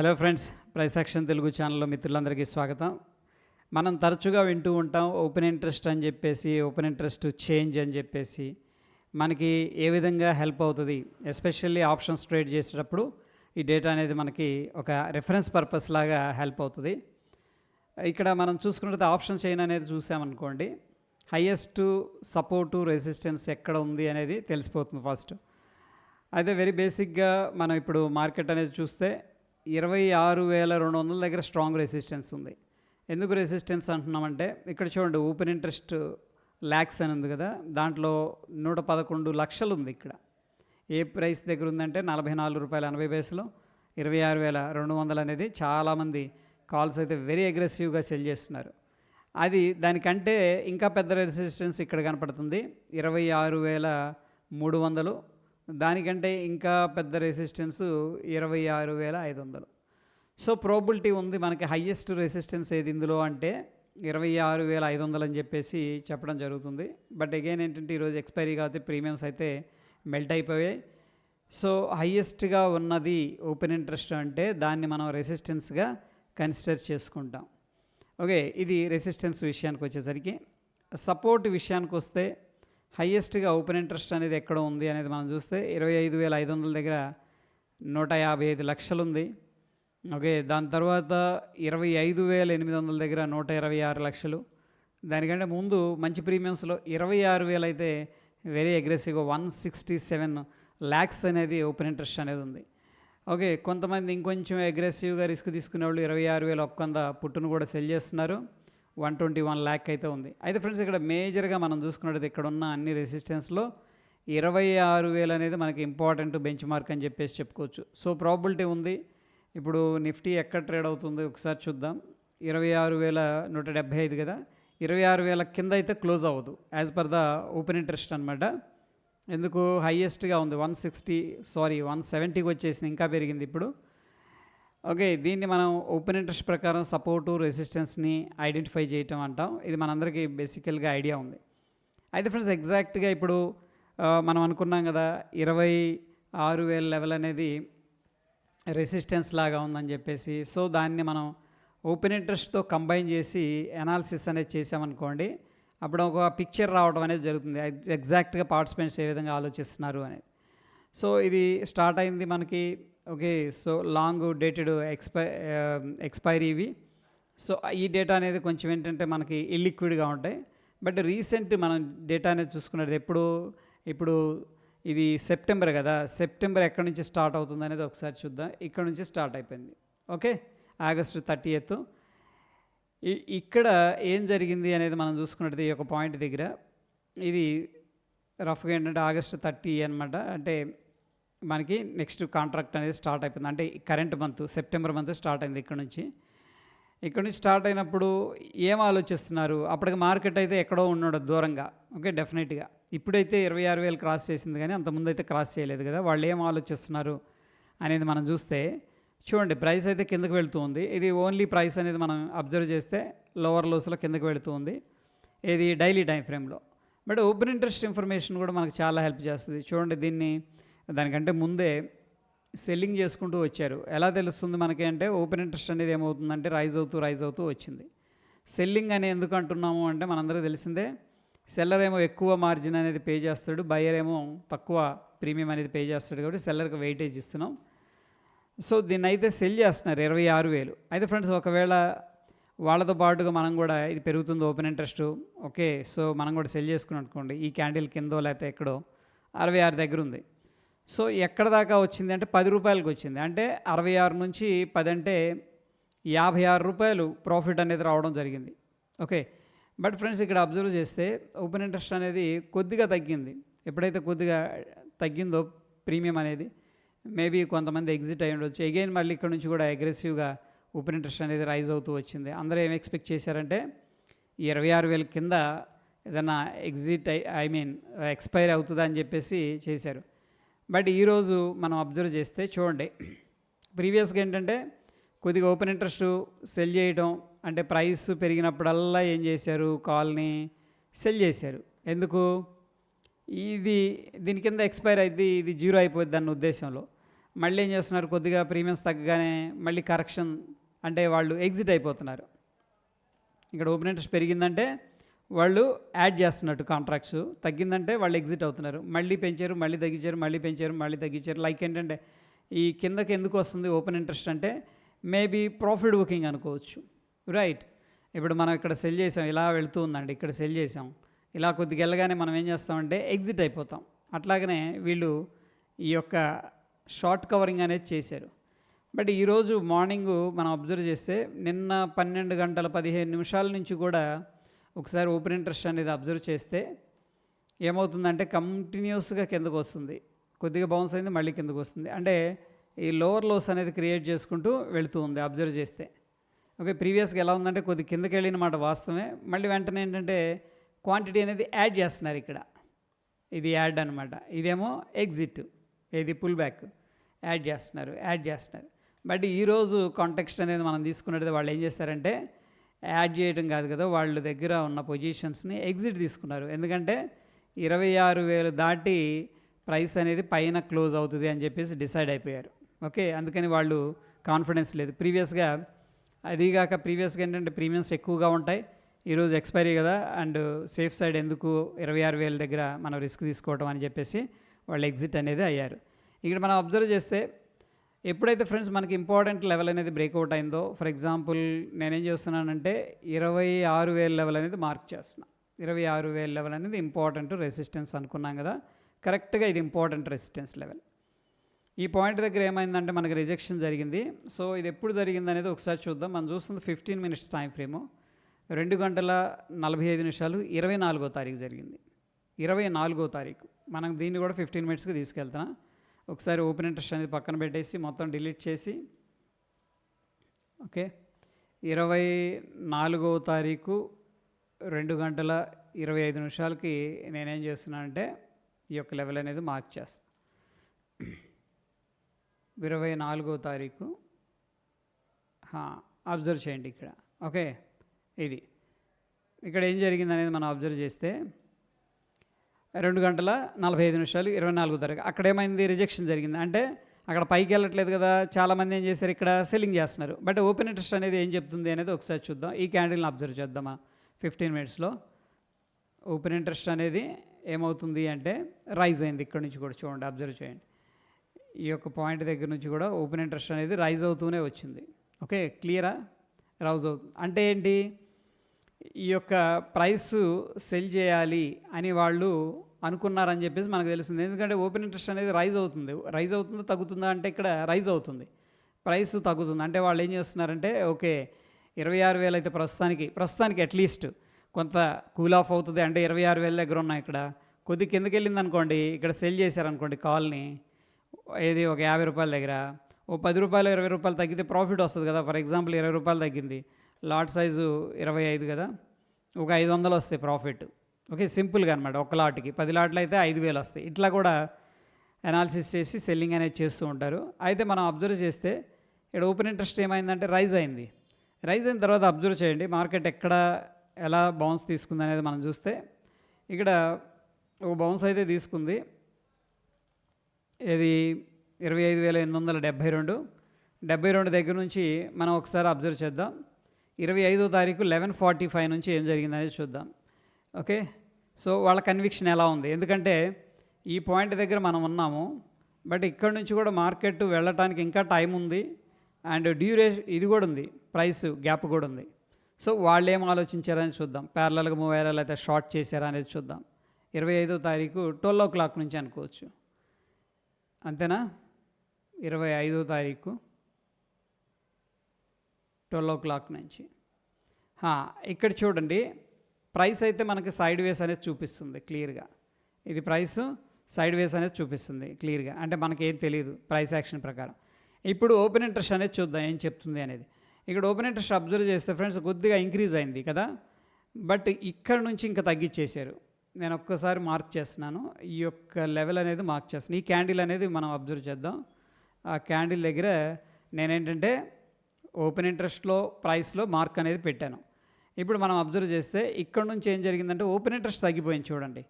Hello friends price action Telugu ఛానల్లో మిత్రులందరికీ స్వాగతం. మనం తరచుగా వింటూ ఉంటాం ఓపెన్ ఇంట్రెస్ట్ అని చెప్పేసి ఓపెన్ ఇంట్రెస్ట్ చేంజ్ అని చెప్పేసి. మనకి ఏ విధంగా హెల్ప్ అవుతుంది ఎస్పెషల్లీ ఆప్షన్స్ ట్రేడ్ చేసేటప్పుడు ఈ డేటా అనేది మనకి ఒక రెఫరెన్స్ పర్పస్ లాగా హెల్ప్ అవుతుంది. ఇక్కడ మనం చూసుకున్నట్టు ఆప్షన్ చైన్ అనేది చూసామనుకోండి హయ్యెస్ట్ సపోర్టు రెసిస్టెన్స్ ఎక్కడ ఉంది అనేది తెలిసిపోతుంది ఫస్ట్ అయితే వెరీ బేసిక్గా మనం ఇప్పుడు మార్కెట్ అనేది చూస్తే ఇరవై ఆరు వేల రెండు వందల దగ్గర స్ట్రాంగ్ రెసిస్టెన్స్ ఉంది. ఎందుకు రెసిస్టెన్స్ అంటున్నామంటే ఇక్కడ చూడండి ఓపెన్ ఇంట్రెస్ట్ ల్యాక్స్ అని ఉంది కదా దాంట్లో నూట పదకొండు లక్షలు ఉంది ఇక్కడ. ఏ ప్రైస్ దగ్గర ఉందంటే నలభై నాలుగు రూపాయల ఎనభై పైసలు ఇరవై ఆరు వేల రెండు వందలు అనేది చాలామంది కాల్స్ అయితే వెరీ అగ్రెసివ్గా సెల్ చేస్తున్నారు. అది దానికంటే ఇంకా పెద్ద రెసిస్టెన్స్ ఇక్కడ కనపడుతుంది ఇరవై ఆరు వేల మూడు వందలు. దానికంటే ఇంకా పెద్ద రెసిస్టెన్స్ ఇరవై ఆరు వేల ఐదు వందలు. సో ప్రోబిలిటీ ఉంది. మనకి హయ్యెస్ట్ రెసిస్టెన్స్ ఏది ఇందులో అంటే ఇరవై ఆరు వేల ఐదు వందలు అని చెప్పేసి చెప్పడం జరుగుతుంది. బట్ అగైన్ ఏంటంటే ఈరోజు ఎక్స్పైరీ కాబట్టి ప్రీమియమ్స్ అయితే మెల్ట్ అయిపోయాయి. సో హయ్యెస్ట్గా ఉన్నది ఓపెన్ ఇంట్రెస్ట్ అంటే దాన్ని మనం రెసిస్టెన్స్గా కన్సిడర్ చేసుకుంటాం. ఓకే ఇది రెసిస్టెన్స్ విషయానికి వచ్చేసరికి. సపోర్ట్ విషయానికి వస్తే హయ్యెస్ట్గా ఓపెన్ ఇంట్రెస్ట్ అనేది ఎక్కడ ఉంది అనేది మనం చూస్తే ఇరవై ఐదు వేల ఐదు వందల దగ్గర నూట యాభై ఐదు లక్షలు ఉంది ఓకే దాని తర్వాత ఇరవై ఐదు వేల ఎనిమిది వందల దగ్గర నూట ఇరవై ఆరు లక్షలు. దానికంటే ముందు మంచి ప్రీమియమ్స్లో ఇరవై ఆరు వేలు అయితే వెరీ అగ్రెసివ్గా వన్ సిక్స్టీ సెవెన్ ల్యాక్స్ అనేది ఓపెన్ ఇంట్రెస్ట్ అనేది ఉంది. ఓకే కొంతమంది ఇంకొంచెం అగ్రెసివ్గా రిస్క్ తీసుకునే వాళ్ళు ఇరవై ఆరు వేల ఒక్కంద పుట్టును కూడా సెల్ చేస్తున్నారు. వన్ ట్వంటీ వన్ ల్యాక్ అయితే ఉంది. అయితే ఫ్రెండ్స్ ఇక్కడ మేజర్గా మనం చూసుకున్నట్టు ఇక్కడ ఉన్న అన్ని రెసిస్టెన్స్లో ఇరవై ఆరు వేలు అనేది మనకి ఇంపార్టెంట్ బెంచ్ మార్క్ అని చెప్పేసి చెప్పుకోవచ్చు. సో ప్రాబిలిటీ ఉంది. ఇప్పుడు నిఫ్టీ ఎక్కడ ట్రేడ్ అవుతుంది ఒకసారి చూద్దాం. ఇరవై ఆరు వేల నూట డెబ్బై ఐదు కదా? ఇరవై ఆరు వేల కింద అయితే క్లోజ్ అవ్వదు. As per the open interest అనమాట ఎందుకు? హయ్యెస్ట్గా ఉంది. వన్ సిక్స్టీ సారీ వన్ సెవెంటీకి వచ్చేసింది. ఇంకా పెరిగింది ఇప్పుడు. ఓకే దీన్ని మనం ఓపెన్ ఇంట్రెస్ట్ ప్రకారం సపోర్టు రెసిస్టెన్స్ని ఐడెంటిఫై చేయటం అంటాం. ఇది మనందరికీ బేసికల్గా ఐడియా ఉంది. అయితే ఫ్రెండ్స్ ఎగ్జాక్ట్గా ఇప్పుడు మనం అనుకున్నాం కదా ఇరవై ఆరు వేల లెవెల్ అనేది రెసిస్టెన్స్ లాగా ఉందని చెప్పేసి సో దాన్ని మనం ఓపెన్ ఇంట్రెస్ట్తో కంబైన్ చేసి అనాలిసిస్ అనేది చేసామనుకోండి అప్పుడు ఒక పిక్చర్ రావడం అనేది జరుగుతుంది. ఎగ్జాక్ట్గా పార్టిసిపెంట్స్ ఏ విధంగా ఆలోచిస్తున్నారు అనేది. సో ఇది స్టార్ట్ అయింది మనకి ఓకే సో లాంగ్ డేటెడ్ ఎక్స్పై ఎక్స్పైరీ ఇవి. సో ఈ డేటా అనేది కొంచెం ఏంటంటే మనకి ఇల్లిక్విడ్గా ఉంటాయి. బట్ రీసెంట్ మనం డేటా అనేది చూసుకున్నది ఎప్పుడు ఇప్పుడు ఇది సెప్టెంబర్ కదా సెప్టెంబర్ ఎక్కడి నుంచి స్టార్ట్ అవుతుంది అనేది ఒకసారి చూద్దాం. ఇక్కడ నుంచి స్టార్ట్ అయిపోయింది. ఓకే ఆగస్టు థర్టీ ఎయిత్ ఇక్కడ ఏం జరిగింది అనేది మనం చూసుకున్నట్టు ఈ యొక్క పాయింట్ దగ్గర. ఇది రఫ్గా ఏంటంటే ఆగస్టు థర్టీ అనమాట అంటే మనకి నెక్స్ట్ కాంట్రాక్ట్ అనేది స్టార్ట్ అయిపోయింది. అంటే current month September month start అయింది ఇక్కడ నుంచి. ఇక్కడ నుంచి స్టార్ట్ అయినప్పుడు ఏం ఆలోచిస్తున్నారు? అప్పటికి మార్కెట్ అయితే ఎక్కడో ఉన్నాడు దూరంగా. ఓకే డెఫినెట్గా. ఇప్పుడైతే ఇరవై ఆరు వేలు క్రాస్ చేసింది కానీ అంతకుముందు అయితే క్రాస్ చేయలేదు కదా. వాళ్ళు ఏం ఆలోచిస్తున్నారు అనేది మనం చూస్తే చూడండి ప్రైస్ అయితే కిందకు వెళుతుంది ఉంది. ఇది ఓన్లీ ప్రైస్ అనేది మనం అబ్జర్వ్ చేస్తే లోవర్ లోస్లో కిందకు వెళుతూ ఉంది. ఇది డైలీ టైం ఫ్రేమ్లో. బట్ ఓపెన్ ఇంట్రెస్ట్ ఇన్ఫర్మేషన్ కూడా మనకు చాలా హెల్ప్ చేస్తుంది. చూడండి దీన్ని దానికంటే ముందే సెల్లింగ్ చేసుకుంటూ వచ్చారు. ఎలా తెలుస్తుంది మనకి అంటే ఓపెన్ ఇంట్రెస్ట్ అనేది ఏమవుతుందంటే రైజ్ అవుతూ రైజ్ అవుతూ వచ్చింది. సెల్లింగ్ అని ఎందుకు అంటున్నాము అంటే మనందరికీ తెలిసిందే సెల్లర్ ఏమో ఎక్కువ మార్జిన్ అనేది పే చేస్తాడు బయర్ ఏమో తక్కువ ప్రీమియం అనేది పే చేస్తాడు కాబట్టి సెల్లర్కి వెయిటేజ్ ఇస్తున్నాం. సో దీన్ని అయితే సెల్ చేస్తున్నారు ఇరవై ఆరు వేలు. అయితే ఫ్రెండ్స్ ఒకవేళ వాళ్ళతో పాటుగా మనం కూడా ఇది పెరుగుతుంది ఓపెన్ ఇంట్రెస్ట్ ఓకే సో మనం కూడా సెల్ చేసుకుని అనుకోండి ఈ క్యాండిల్ కిందో లేకపోతే ఎక్కడో అరవై ఆరు దగ్గర ఉంది. సో ఎక్కడ దాకా వచ్చింది అంటే పది రూపాయలకి వచ్చింది. అంటే అరవై ఆరు నుంచి పది అంటే యాభై ఆరు రూపాయలు ప్రాఫిట్ అనేది రావడం జరిగింది. ఓకే? బట్ ఫ్రెండ్స్ ఇక్కడ అబ్జర్వ్ చేస్తే ఓపెన్ ఇంట్రెస్ట్ అనేది కొద్దిగా తగ్గింది. ఎప్పుడైతే కొద్దిగా తగ్గిందో ప్రీమియం అనేది మేబీ కొంతమంది ఎగ్జిట్ అయి ఉండొచ్చు. అగైన్ మళ్ళీ ఇక్కడ నుంచి కూడా అగ్రెసివ్గా ఓపెన్ ఇంట్రెస్ట్ అనేది రైజ్ అవుతూ వచ్చింది. అందరూ ఏం ఎక్స్పెక్ట్ చేశారంటే ఇరవై ఆరు వేల కింద ఏదైనా exit I I mean expire అవుతుందా అని చెప్పేసి చేశారు. బట్ ఈరోజు మనం అబ్జర్వ్ చేస్తే చూడండి ప్రీవియస్గా ఏంటంటే కొద్దిగా ఓపెన్ ఇంట్రెస్ట్ సెల్ చేయడం అంటే ప్రైస్ పెరిగినప్పుడల్లా ఏం చేశారు? కాల్ని సెల్ చేశారు. ఎందుకు? ఇది దీని కింద ఎక్స్పైర్ అయింది ఇది జీరో అయిపోద్ది అన్న ఉద్దేశంలో. మళ్ళీ ఏం చేస్తున్నారు? కొద్దిగా ప్రీమియమ్స్ తగ్గగానే మళ్ళీ కరెక్షన్ అంటే వాళ్ళు ఎగ్జిట్ అయిపోతున్నారు. ఇక్కడ ఓపెన్ ఇంట్రెస్ట్ పెరిగిందంటే వాళ్ళు యాడ్ చేస్తున్నట్టు కాంట్రాక్ట్స్. తగ్గిందంటే వాళ్ళు ఎగ్జిట్ అవుతున్నారు. మళ్ళీ పెంచారు మళ్ళీ తగ్గించారు మళ్ళీ పెంచారు మళ్ళీ తగ్గించారు. లైక్ ఏంటంటే ఈ కిందకి ఎందుకు వస్తుంది ఓపెన్ ఇంట్రెస్ట్ అంటే మేబీ ప్రాఫిట్ బుకింగ్ అనుకోవచ్చు. రైట్ ఇప్పుడు మనం ఇక్కడ సెల్ చేసాం ఇలా వెళుతూ ఉందండి ఇక్కడ సెల్ చేసాం. ఇలా కొద్దిగా వెళ్ళగానే మనం ఏం చేస్తామంటే ఎగ్జిట్ అయిపోతాం. అట్లాగనే వీళ్ళు ఈ యొక్క షార్ట్ కవరింగ్ అనేది చేశారు. బట్ ఈరోజు మార్నింగ్ మనం అబ్జర్వ్ చేస్తే నిన్న పన్నెండు గంటల పదిహేను నిమిషాల నుంచి కూడా ఒకసారి ఓపెన్ ఇంట్రెస్ట్ అనేది అబ్జర్వ్ చేస్తే ఏమవుతుందంటే కంటిన్యూస్గా కిందకు వస్తుంది. కొద్దిగా బౌన్స్ అయింది మళ్ళీ కిందకు వస్తుంది. అంటే ఈ లోవర్ లోస్ అనేది క్రియేట్ చేసుకుంటూ వెళుతూ ఉంది అబ్జర్వ్ చేస్తే. ఓకే ప్రీవియస్గా ఎలా ఉందంటే కొద్ది కిందకి వెళ్ళిన మాట వాస్తవమే. మళ్ళీ వెంటనే ఏంటంటే క్వాంటిటీ అనేది యాడ్ చేస్తున్నారు ఇక్కడ. ఇది యాడ్ అనమాట ఇదేమో ఎగ్జిట్ ఇది పుల్ బ్యాక్. యాడ్ చేస్తున్నారు యాడ్ చేస్తున్నారు. బట్ ఈరోజు కాంటెక్స్ట్ అనేది మనం తీసుకున్నట్టు వాళ్ళు ఏం చేస్తారంటే యాడ్ చేయడం కాదు కదా వాళ్ళ దగ్గర ఉన్న పొజిషన్స్ని ఎగ్జిట్ తీసుకున్నారు. ఎందుకంటే ఇరవై ఆరు వేలు దాటి ప్రైస్ అనేది పైన క్లోజ్ అవుతుంది అని చెప్పేసి డిసైడ్ అయిపోయారు. ఓకే అందుకని వాళ్ళు కాన్ఫిడెన్స్ లేదు. ప్రీవియస్గా అదిగాక ప్రీవియస్గా ఏంటంటే ప్రీమియమ్స్ ఎక్కువగా ఉంటాయి. ఈరోజు ఎక్స్పైరీ కదా అండ్ సేఫ్ సైడ్ ఎందుకు ఇరవై ఆరు వేల దగ్గర మనం రిస్క్ తీసుకోవటం అని చెప్పేసి వాళ్ళు ఎగ్జిట్ అనేది అయ్యారు. ఇక్కడ మనం అబ్జర్వ్ చేస్తే ఎప్పుడైతే ఫ్రెండ్స్ మనకి ఇంపార్టెంట్ లెవెల్ అనేది బ్రేక్అవుట్ అయిందో ఫర్ ఎగ్జాంపుల్ నేనేం చేస్తున్నానంటే ఇరవై ఆరు వేల లెవెల్ అనేది మార్క్ చేస్తున్నా. ఇరవై ఆరు వేల లెవెల్ అనేది ఇంపార్టెంట్ రెసిస్టెన్స్ అనుకున్నాం కదా కరెక్ట్గా ఇది ఇంపార్టెంట్ రెసిస్టెన్స్ లెవెల్. ఈ పాయింట్ దగ్గర ఏమైందంటే మనకి రిజెక్షన్ జరిగింది. సో ఇది ఎప్పుడు జరిగింది అనేది ఒకసారి చూద్దాం. మనం చూస్తుంది ఫిఫ్టీన్ మినిట్స్ టైం ఫ్రేము. రెండు గంటల నలభై ఐదు నిమిషాలు ఇరవై నాలుగో తారీఖు జరిగింది. ఇరవై నాలుగో తారీఖు. మనం దీన్ని కూడా ఫిఫ్టీన్ మినిట్స్కి తీసుకెళ్తున్నాం. ఒకసారి ఓపెన్ ఇంట్రెస్ట్ అనేది పక్కన పెట్టేసి మొత్తం డిలీట్ చేసి ఓకే ఇరవై నాలుగవ తారీఖు రెండు గంటల ఇరవై ఐదు నిమిషాలకి నేనేం చేస్తున్నానంటే ఈ యొక్క లెవెల్ అనేది మార్క్ చేస్తాను ఇరవై నాలుగో తారీఖు అబ్జర్వ్ చేయండి ఇక్కడ. ఓకే ఇది. ఇక్కడ ఏం జరిగింది అనేది మనం అబ్జర్వ్ చేస్తే రెండు గంటల నలభై ఐదు నిమిషాలు ఇరవై నాలుగు తారీఖు అక్కడ ఏమైంది? రిజెక్షన్ జరిగింది. అంటే అక్కడ పైకి వెళ్ళట్లేదు కదా చాలామంది ఏం చేశారు? ఇక్కడ సెల్లింగ్ చేస్తున్నారు. బట్ ఓపెన్ ఇంట్రెస్ట్ అనేది ఏం చెప్తుంది అనేది ఒకసారి చూద్దాం. ఈ క్యాండిల్ని అబ్జర్వ్ చేద్దామా? ఫిఫ్టీన్ మినిట్స్లో. ఓపెన్ ఇంట్రెస్ట్ అనేది ఏమవుతుంది అంటే రైజ్ అయింది ఇక్కడ నుంచి కూడా చూడండి అబ్జర్వ్ చేయండి. ఈ యొక్క పాయింట్ దగ్గర నుంచి కూడా ఓపెన్ ఇంట్రెస్ట్ అనేది రైజ్ అవుతూనే వచ్చింది. ఓకే క్లియరా? రైజ్ అవుతుంది అంటే ఏంటి? ఈ యొక్క ప్రైస్ సెల్ చేయాలి అని వాళ్ళు అనుకున్నారని చెప్పేసి మనకు తెలుస్తుంది. ఎందుకంటే ఓపెన్ ఇంట్రెస్ట్ అనేది రైజ్ అవుతుంది. రైజ్ అవుతుందా తగ్గుతుందా అంటే ఇక్కడ రైజ్ అవుతుంది. ప్రైస్ తగ్గుతుంది. అంటే వాళ్ళు ఏం చేస్తున్నారంటే ఓకే ఇరవై ఆరు వేలు అయితే ప్రస్తుతానికి ప్రస్తుతానికి అట్లీస్ట్ కొంత కూల్ ఆఫ్ అవుతుంది. అంటే ఇరవై ఆరు వేల దగ్గర ఉన్నాయి ఇక్కడ. కొద్ది కిందకి వెళ్ళింది అనుకోండి ఇక్కడ సెల్ చేశారనుకోండి కాల్ని ఏది ఒక యాభై రూపాయల దగ్గర. ఓ పది రూపాయలు ఇరవై రూపాయలు తగ్గితే ప్రాఫిట్ వస్తుంది కదా. ఫర్ ఎగ్జాంపుల్ ఇరవై రూపాయలు తగ్గింది. లాట్ సైజు ఇరవై ఐదు కదా? ఒక ఐదు వందలు వస్తాయి ప్రాఫిట్. ఓకే సింపుల్గా అనమాట ఒక లాట్కి పది లాట్లు అయితే ఐదు వేలు వస్తాయి. ఇట్లా కూడా అనాలిసిస్ చేసి సెల్లింగ్ అనేది చేస్తూ ఉంటారు. అయితే మనం అబ్జర్వ్ చేస్తే ఇక్కడ ఓపెన్ ఇంట్రెస్ట్ ఏమైందంటే రైజ్ అయింది. రైజ్ అయిన తర్వాత అబ్జర్వ్ చేయండి. మార్కెట్ ఎక్కడ ఎలా బౌన్స్ తీసుకుంది అనేది మనం చూస్తే ఇక్కడ ఒక బౌన్స్ అయితే తీసుకుంది. ఇది ఇరవై ఐదు వేల ఎనిమిది వందల డెబ్భై రెండు. డెబ్బై రెండు దగ్గర నుంచి మనం ఒకసారి అబ్జర్వ్ చేద్దాం. ఇరవై ఐదో తారీఖు లెవెన్ ఫార్టీ ఫైవ్ నుంచి ఏం జరిగిందనేది చూద్దాం. ఓకే? సో వాళ్ళ కన్విక్షన్ ఎలా ఉంది? ఎందుకంటే ఈ పాయింట్ దగ్గర మనం ఉన్నాము. బట్ ఇక్కడ నుంచి కూడా మార్కెట్ వెళ్ళటానికి ఇంకా టైం ఉంది. అండ్ డ్యూరేషన్ ఇది కూడా ఉంది. ప్రైస్ గ్యాప్ కూడా ఉంది. సో వాళ్ళు ఏం ఆలోచించారని చూద్దాం. ప్యారలల్గా మూవ్ అయ్యారా లేకపోతే షార్ట్ చేశారా అనేది చూద్దాం. ఇరవై ఐదో తారీఖు ట్వెల్వ్ ఓ క్లాక్ నుంచి అనుకోవచ్చు. అంతేనా? ఇరవై ఐదో తారీఖు. ట్వెల్వ్ ఓ క్లాక్ నుంచి. ఇక్కడ చూడండి. ప్రైస్ అయితే మనకి సైడ్ వేస్ అనేది చూపిస్తుంది క్లియర్గా. ఇది ప్రైస్ సైడ్ వేస్ అనేది చూపిస్తుంది క్లియర్గా. అంటే మనకి ఏం తెలియదు ప్రైస్ యాక్షన్ ప్రకారం. ఇప్పుడు ఓపెన్ ఇంట్రెస్ట్ అనేది చూద్దాం ఏం చెప్తుంది అనేది. ఇక్కడ ఓపెన్ ఇంట్రెస్ట్ అబ్జర్వ్ చేస్తే ఫ్రెండ్స్ కొద్దిగా ఇంక్రీజ్ అయింది కదా. బట్ ఇక్కడ నుంచి ఇంకా తగ్గించేశారు నేను ఒక్కసారి మార్క్ చేస్తున్నాను. ఈ యొక్క లెవెల్ అనేది మార్క్ చేస్తున్నాను. ఈ క్యాండిల్ అనేది మనం అబ్జర్వ్ చేద్దాం. ఆ క్యాండిల్ దగ్గర నేనేంటంటే ఓపెన్ ఇంట్రెస్ట్లో ప్రైస్లో మార్క్ అనేది పెట్టాను. ఇప్పుడు మనం అబ్జర్వ్ చేస్తే ఇక్కడ నుంచి ఏం జరిగిందంటే ఓపెన్ ఇంట్రెస్ట్ తగ్గిపోయింది చూడండి.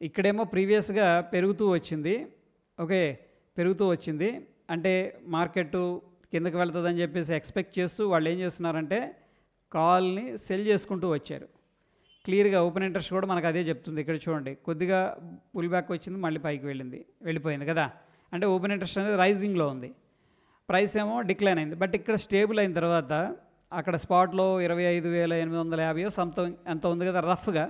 ఇక్కడేమో ప్రీవియస్గా పెరుగుతూ వచ్చింది. ఓకే పెరుగుతూ వచ్చింది. అంటే మార్కెట్ కిందకి వెళ్తుందని చెప్పేసి ఎక్స్పెక్ట్ చేస్తూ వాళ్ళు ఏం చేస్తున్నారంటే కాల్ని సెల్ చేసుకుంటూ వచ్చారు. క్లియర్గా ఓపెన్ ఇంట్రెస్ట్ కూడా మనకు అదే చెప్తుంది. ఇక్కడ చూడండి కొద్దిగా పుల్ బ్యాక్ వచ్చింది మళ్ళీ పైకి వెళ్ళింది వెళ్ళిపోయింది కదా. అంటే ఓపెన్ ఇంట్రెస్ట్ అనేది రైజింగ్లో ఉంది. ప్రైస్ ఏమో డిక్లైన్ అయింది. బట్ ఇక్కడ స్టేబుల్ అయిన తర్వాత అక్కడ స్పాట్లో ఇరవై ఐదు వేల ఎనిమిది వందల యాభై సంథింగ్ ఎంత ఉంది కదా రఫ్గా.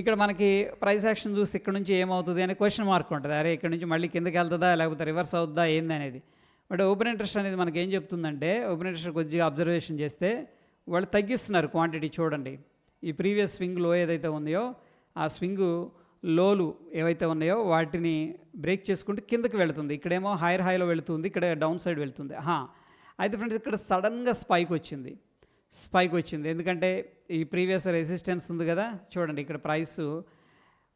ఇక్కడ మనకి ప్రైస్ యాక్షన్ చూసి ఇక్కడ నుంచి ఏమవుతుంది అనే క్వశ్చన్ మార్క్ ఉంటుంది. అరే ఇక్కడ నుంచి మళ్ళీ కిందకి వెళ్తుందా లేకపోతే రివర్స్ అవుతుందా ఏంది అనేది. బట్ ఓపెన్ ఇంట్రెస్ట్ అనేది మనకి ఏం చెప్తుందంటే ఓపెన్ ఇంట్రెస్ట్ కొద్దిగా అబ్జర్వేషన్ చేస్తే వాళ్ళు తగ్గిస్తున్నారు క్వాంటిటీ చూడండి. ఈ ప్రీవియస్ స్వింగ్లో ఏదైతే ఉందో ఆ స్వింగ్ లోలు ఏవైతే ఉన్నాయో వాటిని బ్రేక్ చేసుకుంటూ కిందకి వెళుతుంది. ఇక్కడేమో హైర్ హైలో వెళుతుంది ఇక్కడ డౌన్ సైడ్ వెళుతుంది. హా అయితే ఫ్రెండ్స్ ఇక్కడ సడన్గా స్పైక్ వచ్చింది. స్పైక్ వచ్చింది. ఎందుకంటే ఈ ప్రీవియస్ రెసిస్టెన్స్ ఉంది కదా చూడండి ఇక్కడ ప్రైస్.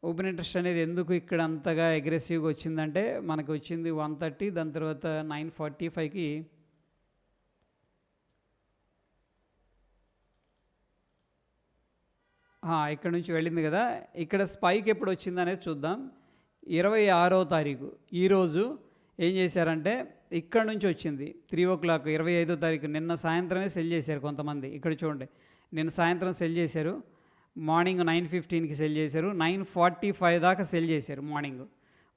ఓపెన్ ఇంట్రెస్ట్ అనేది ఎందుకు ఇక్కడ అంతగా అగ్రెసివ్గా వచ్చిందంటే మనకు వచ్చింది వన్ థర్టీ దాని తర్వాత నైన్ ఫార్టీ ఫైవ్కి ఇక్కడ నుంచి వెళ్ళింది కదా. ఇక్కడ స్పైక్ ఎప్పుడు వచ్చింది అనేది చూద్దాం. ఇరవై ఆరో తారీఖు. ఈరోజు ఏం చేశారంటే ఇక్కడ నుంచి వచ్చింది. త్రీ ఓ క్లాక్ ఇరవై ఐదో తారీఖు. నిన్న సాయంత్రమే సెల్ చేశారు కొంతమంది. ఇక్కడ చూడండి. నిన్న సాయంత్రం సెల్ చేశారు. మార్నింగ్ నైన్ ఫిఫ్టీన్కి సెల్ చేశారు. నైన్ ఫార్టీ ఫైవ్ దాకా సెల్ చేశారు మార్నింగ్.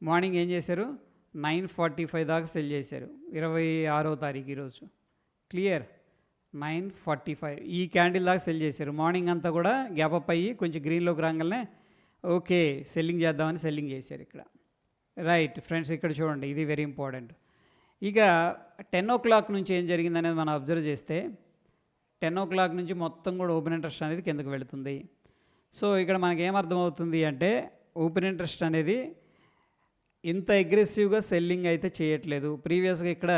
మార్నింగ్ ఏం చేశారు? నైన్ ఫార్టీ ఫైవ్ దాకా సెల్ చేశారు. ఇరవై ఆరో తారీఖు ఈరోజు క్లియర్? Nine forty five. ఈ క్యాండిల్ దాకా సెల్ చేశారు. మార్నింగ్ అంతా కూడా గ్యాప్ అప్ అయ్యి కొంచెం గ్రీన్లోకి రాగానే ఓకే సెల్లింగ్ చేద్దామని సెల్లింగ్ చేశారు ఇక్కడ. రైట్ ఫ్రెండ్స్ ఇక్కడ చూడండి ఇది వెరీ ఇంపార్టెంట్ ఇక టెన్ ఓ క్లాక్ నుంచి ఏం జరిగిందనేది మనం అబ్జర్వ్ చేస్తే టెన్ ఓ క్లాక్ నుంచి మొత్తం కూడా ఓపెన్ ఇంట్రెస్ట్ అనేది కిందకు వెళుతుంది. సో ఇక్కడ మనకి ఏమర్థమవుతుంది అంటే ఓపెన్ ఇంట్రెస్ట్ అనేది ఇంత అగ్రెసివ్గా సెల్లింగ్ అయితే చేయట్లేదు. ప్రీవియస్గా ఇక్కడ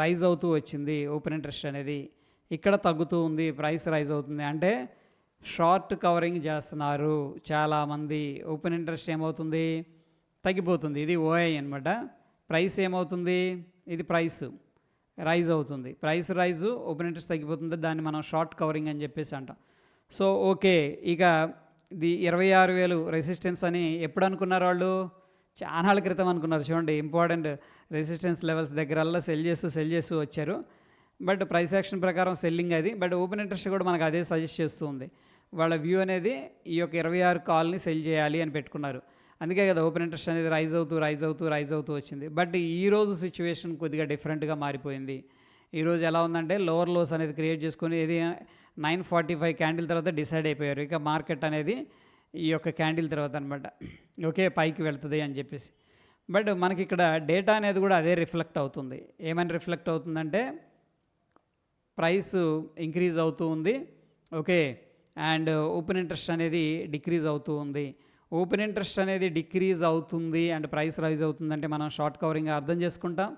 రైజ్ అవుతూ వచ్చింది ఓపెన్ ఇంట్రెస్ట్ అనేది. ఇక్కడ తగ్గుతూ ఉంది ప్రైస్ రైజ్ అవుతుంది. అంటే షార్ట్ కవరింగ్ చేస్తున్నారు. చాలామంది ఓపెన్ ఇంట్రెస్ట్ ఏమవుతుంది? తగ్గిపోతుంది. ఇది ఓఐ అనమాట ప్రైస్ ఏమవుతుంది? ఇది ప్రైస్ రైజ్ అవుతుంది. ప్రైస్ రైజు ఓపెన్ ఇంట్రెస్ట్ తగ్గిపోతుంది. దాన్ని మనం షార్ట్ కవరింగ్ అని చెప్పేసి అంటాం. So okay. ఇక ఇది ఇరవై ఆరు వేలు రెసిస్టెన్స్ అని ఎప్పుడు అనుకున్నారు వాళ్ళు? చాలా క్రితం అనుకున్నారు. చూడండి ఇంపార్టెంట్ రెసిస్టెన్స్ లెవెల్స్ దగ్గరల్లా సెల్ చేస్తూ సెల్ చేస్తూ వచ్చారు. బట్ ప్రైస్ యాక్షన్ ప్రకారం సెల్లింగ్ అది. బట్ ఓపెన్ ఇంట్రెస్ట్ కూడా మనకు అదే సజెస్ట్ చేస్తుంది. వాళ్ళ వ్యూ అనేది ఈ యొక్క ఇరవై ఆరు కాల్ని సెల్ చేయాలి అని పెట్టుకున్నారు. అందుకే కదా ఓపెన్ ఇంట్రెస్ట్ అనేది రైజ్ అవుతూ రైజ్ అవుతూ రైజ్ అవుతూ వచ్చింది. బట్ ఈ రోజు సిచ్యువేషన్ కొద్దిగా డిఫరెంట్గా మారిపోయింది. ఈరోజు ఎలా ఉందంటే లోవర్ లోస్ అనేది క్రియేట్ చేసుకొని ఇది నైన్ ఫార్టీ ఫైవ్ క్యాండిల్ తర్వాత డిసైడ్ అయిపోయారు. ఇక మార్కెట్ అనేది ఈ యొక్క క్యాండిల్ తర్వాత అనమాట ఓకే పైకి వెళ్తుంది అని చెప్పేసి. బట్ మనకి ఇక్కడ డేటా అనేది కూడా అదే రిఫ్లెక్ట్ అవుతుంది. ఏమని రిఫ్లెక్ట్ అవుతుందంటే ప్రైస్ ఇంక్రీజ్ అవుతూ ఉంది. ఓకే. అండ్ ఓపెన్ ఇంట్రెస్ట్ అనేది డిక్రీజ్ అవుతూ ఉంది. ఓపెన్ ఇంట్రెస్ట్ అనేది డిక్రీజ్ అవుతుంది అండ్ ప్రైస్ రైజ్ అవుతుందంటే మనం షార్ట్ కవరింగ్ అర్థం చేసుకుంటాం.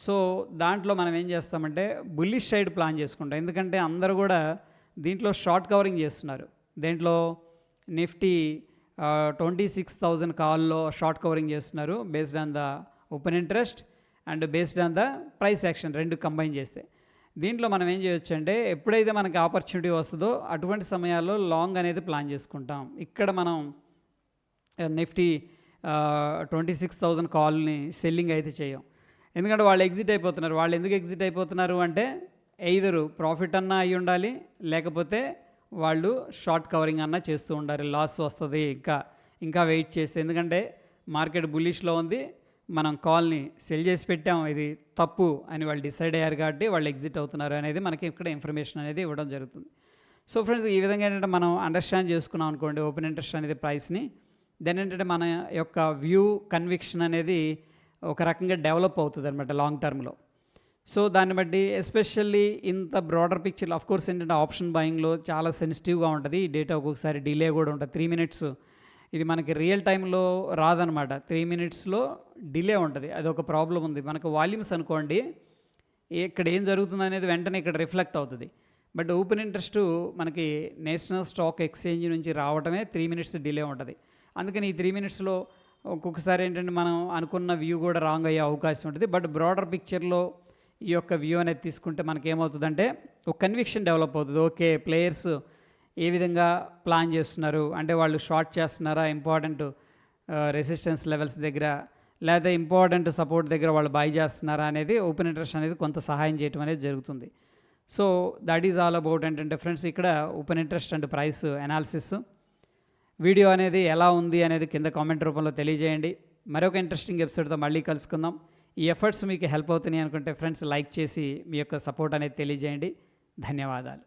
సో దాంట్లో మనం ఏం చేస్తామంటే బుల్లిష్ సైడ్ ప్లాన్ చేసుకుంటాం. ఎందుకంటే అందరూ కూడా దీంట్లో షార్ట్ కవరింగ్ చేస్తున్నారు. దేంట్లో నిఫ్టీ ట్వంటీ సిక్స్ థౌజండ్ కాల్లో షార్ట్ కవరింగ్ చేస్తున్నారు based on the open interest and based on the price action రెండు కంబైన్ చేస్తే. దీంట్లో మనం ఏం చేయొచ్చు అంటే ఎప్పుడైతే మనకి ఆపర్చునిటీ వస్తుందో అటువంటి సమయాల్లో లాంగ్ అనేది ప్లాన్ చేసుకుంటాం. ఇక్కడ మనం నిఫ్టీ ట్వంటీ సిక్స్ థౌజండ్ కాల్ని సెల్లింగ్ అయితే చేయం. ఎందుకంటే వాళ్ళు ఎగ్జిట్ అయిపోతున్నారు. వాళ్ళు ఎందుకు ఎగ్జిట్ అయిపోతున్నారు అంటే ఎయిదరు ప్రాఫిట్ అన్నా అయి ఉండాలి లేకపోతే వాళ్ళు షార్ట్ కవరింగ్ అన్నా చేస్తూ ఉండాలి. లాస్ వస్తుంది ఇంకా ఇంకా వెయిట్ చేసి. ఎందుకంటే మార్కెట్ బులిష్లో ఉంది. మనం కాల్ని సెల్ చేసి పెట్టాం ఇది తప్పు అని వాళ్ళు డిసైడ్ అయ్యారు కాబట్టి వాళ్ళు ఎగ్జిట్ అవుతున్నారు అనేది మనకి ఇక్కడ ఇన్ఫర్మేషన్ అనేది ఇవ్వడం జరుగుతుంది. సో ఫ్రెండ్స్ ఈ విధంగా ఏంటంటే మనం అండర్స్టాండ్ చేసుకున్నాం అనుకోండి ఓపెన్ ఇంట్రెస్ట్ అనేది ప్రైస్ని దెన్ ఏంటంటే మన యొక్క వ్యూ కన్విక్షన్ అనేది ఒక రకంగా డెవలప్ అవుతుంది అనమాట లాంగ్ టర్మ్లో సో దాన్ని బట్టి ఎస్పెషల్లీ ఇంత బ్రాడర్ పిక్చర్ ఆఫ్ కోర్స్ ఏంటంటే ఆప్షన్ బయింగ్లో చాలా సెన్సిటివ్గా ఉంటుంది. ఈ డేటా ఒక్కొక్కసారి డిలే కూడా ఉంటుంది. త్రీ మినిట్స్ ఇది మనకి రియల్ టైంలో రాదనమాట. త్రీ మినిట్స్లో డిలే ఉంటుంది. అది ఒక ప్రాబ్లం ఉంది. మనకు వాల్యూమ్స్ అనుకోండి ఇక్కడ ఏం జరుగుతుంది అనేది వెంటనే ఇక్కడ రిఫ్లెక్ట్ అవుతుంది. బట్ ఓపెన్ ఇంట్రెస్ట్ మనకి నేషనల్ స్టాక్ ఎక్స్చేంజ్ నుంచి రావడమే త్రీ మినిట్స్ డిలే ఉంటుంది. అందుకని ఈ త్రీ మినిట్స్లో ఒక్కొక్కసారి ఏంటంటే మనం అనుకున్న వ్యూ కూడా రాంగ్ అయ్యే అవకాశం ఉంటుంది. బట్ బ్రాడర్ పిక్చర్లో ఈ యొక్క వ్యూ అనేది తీసుకుంటే మనకి ఏమవుతుందంటే ఒక కన్విక్షన్ డెవలప్ అవుతుంది. ఓకే ప్లేయర్స్ ఏ విధంగా ప్లాన్ చేస్తున్నారు? అంటే వాళ్ళు షార్ట్ చేస్తున్నారా? ఇంపార్టెంట్ రెసిస్టెన్స్ లెవెల్స్ దగ్గర లేదా ఇంపార్టెంట్ సపోర్ట్ దగ్గర వాళ్ళు బై చేస్తున్నారా అనేది ఓపెన్ ఇంట్రెస్ట్ అనేది కొంత సహాయం చేయటం అనేది జరుగుతుంది. So that is all about ఏంటంటే ఫ్రెండ్స్ ఇక్కడ open interest and price analysis. Video అనేది ఎలా ఉంది అనేది కింద కామెంట్ రూపంలో తెలియజేయండి. మరొక ఇంట్రెస్టింగ్ ఎపిసోడ్తో మళ్ళీ కలుసుకుందాం. ఈ ఎఫర్ట్స్ మీకు హెల్ప్ అవుతున్నాయి అనుకుంటే ఫ్రెండ్స్ లైక్ చేసి మీ యొక్క సపోర్ట్ అనేది తెలియజేయండి. ధన్యవాదాలు.